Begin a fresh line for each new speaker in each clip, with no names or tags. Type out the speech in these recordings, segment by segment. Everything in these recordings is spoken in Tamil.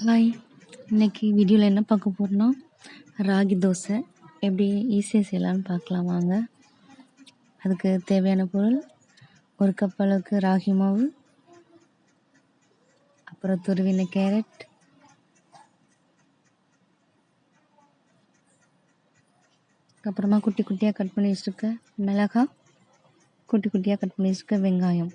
ஹாய் இன்னைக்கு வீடியோவில் என்ன பார்க்க போகிறோன்னா ராகி தோசை. எப்படி ஈஸியாக செய்யலான்னு பார்க்கலாம் வாங்க. அதுக்கு தேவையான பொருள் ஒரு கப் அளவுக்கு ராகி மாவு அப்புறம் துருவின கேரட் அப்புறமா குட்டி குட்டியாக கட் பண்ணி வச்சுருக்க மிளகாய் குட்டி குட்டியாக கட் பண்ணி வச்சுருக்க வெங்காயம்.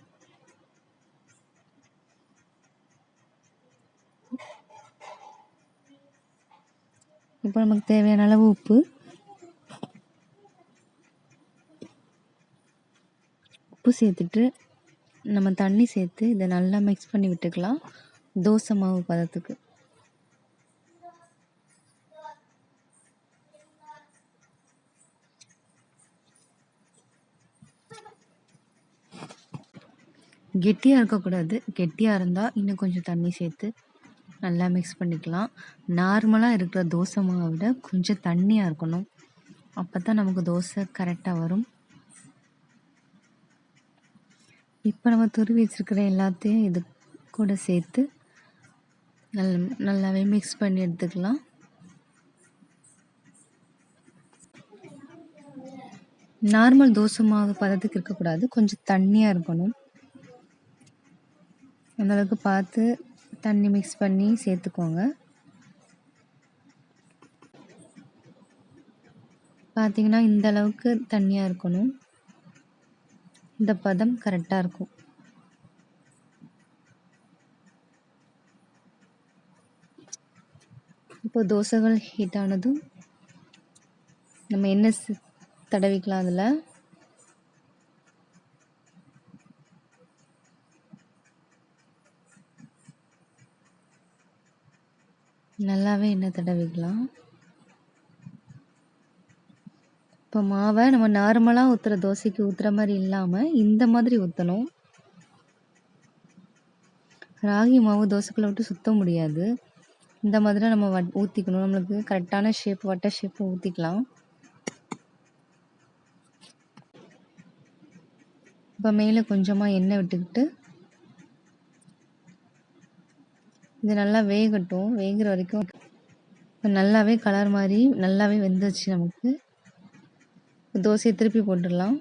இப்போ நமக்கு தேவையான அளவு உப்பு. உப்பு சேர்த்துட்டு நம்ம தண்ணி சேர்த்து இதை நல்லா மிக்ஸ் பண்ணி விட்டுக்கலாம். தோசை மாவு பதத்துக்கு. கெட்டியாக இருக்கக்கூடாது. கெட்டியாக இருந்தால் இன்னும் கொஞ்சம் தண்ணி சேர்த்து நல்லா மிக்ஸ் பண்ணிக்கலாம். நார்மலாக இருக்கிற தோசை மாவை விட கொஞ்சம் தண்ணியாக இருக்கணும். அப்போ தான் நமக்கு தோசை கரெக்டாக வரும். இப்போ நம்ம துருவி வச்சுருக்கிற எல்லாத்தையும் இது கூட சேர்த்து நல் நல்லாவே மிக்ஸ் பண்ணி எடுத்துக்கலாம். நார்மல் தோசை மாவு பதத்துக்கு இருக்கக்கூடாது. கொஞ்சம் தண்ணியாக இருக்கணும். அந்தளவுக்கு பார்த்து தண்ணி மிக்ஸ் பண்ணி சேர்த்துக்கோங்க. பார்த்தீங்கன்னா இந்த அளவுக்கு தண்ணியாக இருக்கணும். இந்த பதம் கரெக்டாக இருக்கும். இப்போ தோசைகள் ஹீட் ஆனதும் நம்ம என்ன தடவிக்கலாம் அதில். நல்லாவே எண்ணெய் தடவிக்கலாம்? இப்போ மாவை நம்ம நார்மலாக ஊற்றுற தோசைக்கு ஊற்றுற மாதிரி இல்லாமல் இந்த மாதிரி ஊற்றணும் ராகி மாவு தோசைக்குள்ளே விட்டு சுத்த முடியாது. இந்த மாதிரி நம்ம வட் ஊற்றிக்கணும் நம்மளுக்கு கரெக்டான ஷேப் வட்ட ஷேப்பை ஊற்றிக்கலாம் இப்போ மேலே கொஞ்சமாக எண்ணெய் விட்டுக்கிட்டு இது நல்லா வேகட்டும். வேகிற வரைக்கும் இப்போ நல்லாவே கலர் மாதிரி நல்லாவே வெந்துச்சு நமக்கு. தோசையை திருப்பி போட்டுடலாம்.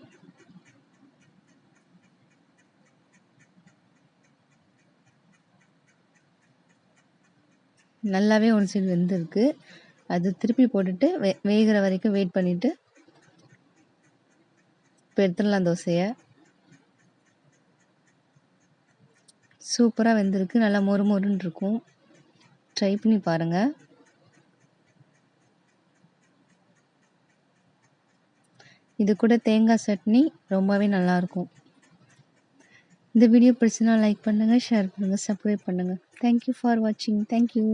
நல்லாவே ஒன் சைடு வெந்திருக்கு. அது திருப்பி போட்டுட்டு வே வேகிற வரைக்கும் வெயிட் பண்ணிவிட்டு இப்போ எடுத்துடலாம் தோசையை. சூப்பராக வெந்திருக்கு. நல்லா மொறு மொறுன்னு இருக்கும். ட்ரை பண்ணி பாருங்கள் இது கூட தேங்காய் சட்னி ரொம்பவே நல்லாயிருக்கும் இந்த வீடியோ பிடிச்சினா லைக் பண்ணுங்கள் ஷேர் பண்ணுங்கள் சப்ஸ்கிரைப் பண்ணுங்கள் தேங்க்யூ ஃபார் வாட்சிங் தேங்க்யூ